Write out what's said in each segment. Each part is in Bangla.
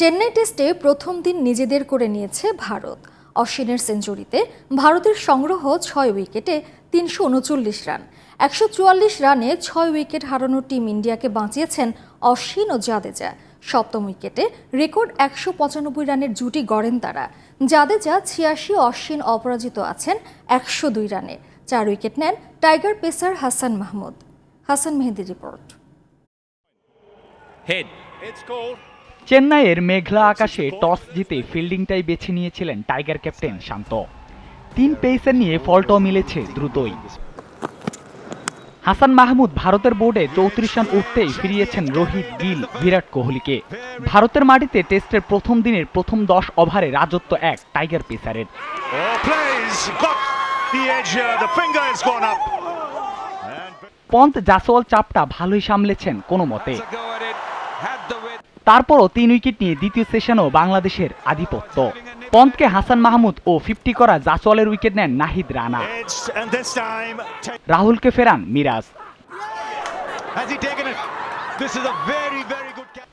চেন্নাই টেস্টে প্রথম দিন নিজেদের করে নিয়েছে ভারত। অশ্বিনের সেঞ্চুরিতে ভারতের সংগ্রহ ছয় উইকেটে তিনশো উনচল্লিশ রান। একশো চুয়াল্লিশ রানে ছয় উইকেট হারানো টিম ইন্ডিয়াকে বাঁচিয়েছেন অশ্বিন ও জাদেজা। সপ্তম উইকেটে রেকর্ড একশো পঁচানব্বই রানের জুটি গড়েন তারা। জাদেজা ছিয়াশি অশ্বিন অপরাজিত আছেন একশো দুই রানে। চার উইকেট নেন টাইগার পেসার হাসান মাহমুদ। হাসান মেহেদির রিপোর্ট। Head. চেন্নাইয়ের মেঘলা আকাশে টস জিতে ফিল্ডিংটাই বেছে নিয়েছিলেন টাইগার ক্যাপ্টেন শান্ত। তিন পেসার নিয়ে ফলটাও মিলেছে দ্রুতই। হাসান মাহমুদ ভারতের বোর্ডে চৌত্রিশ রান উঠতেই ফিরিয়েছেন রোহিত গিল, বিরাট কোহলিকে। ভারতের মাটিতে টেস্টের প্রথম দিনের প্রথম দশ ওভারে রাজত্ব এক টাইগার পেসারের। পন্ত জাসওয়াল চাপটা ভালোই সামলেছেন কোনো মতে। তারপরও তিন উইকেট নিয়ে দ্বিতীয় সেশনেও বাংলাদেশের আধিপত্য। পন্তকে হাসান মাহমুদ ও ফিফটি করা জাসওয়ালের উইকেট নেন নাহিদ রানা। রাহুলকে ফেরান মিরাজ.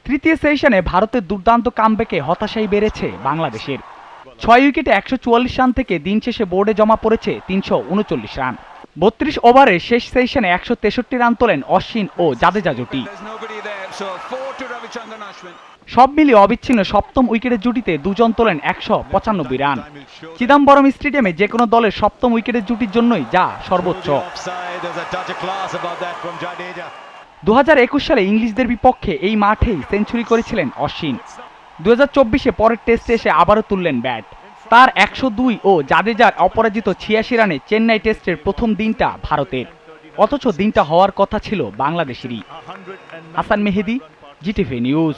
তৃতীয় সেশনে ভারতের দুর্দান্ত কামব্যাকে হতাশাই বেড়েছে বাংলাদেশের। ছয় উইকেটে একশো চুয়াল্লিশ রান থেকে দিন শেষে বোর্ডে জমা পড়েছে তিনশো উনচল্লিশ রান। বত্রিশ ওভারের শেষ সেশনে একশো তেষট্টি রান তোলেন অশ্বিন ও জাদেজা জুটি। সব মিলিয়ে অবিচ্ছিন্ন সপ্তম উইকেটের জুটিতে দুজন তোলেন একশো পঁচানব্বই রান। চিদাম্বরম স্টেডিয়ামে যে কোনো দলের সপ্তম উইকেটের জুটির জন্যই যা সর্বোচ্চ. দু সালে ইংলিশদের বিপক্ষে এই মাঠেই সেঞ্চুরি করেছিলেন অশ্বিন। দু হাজার চব্বিশে পরের টেস্টে এসে আবারও তুললেন ব্যাট। তার একশো দুই ও জাদেজার অপরাজিত ছিয়াশি রানে চেন্নাই টেস্টের প্রথম দিনটা ভারতের। অথচ দিনটা হওয়ার কথা ছিল বাংলাদেশেরই। 109 হাসান মেহেদি জিটিভি নিউজ।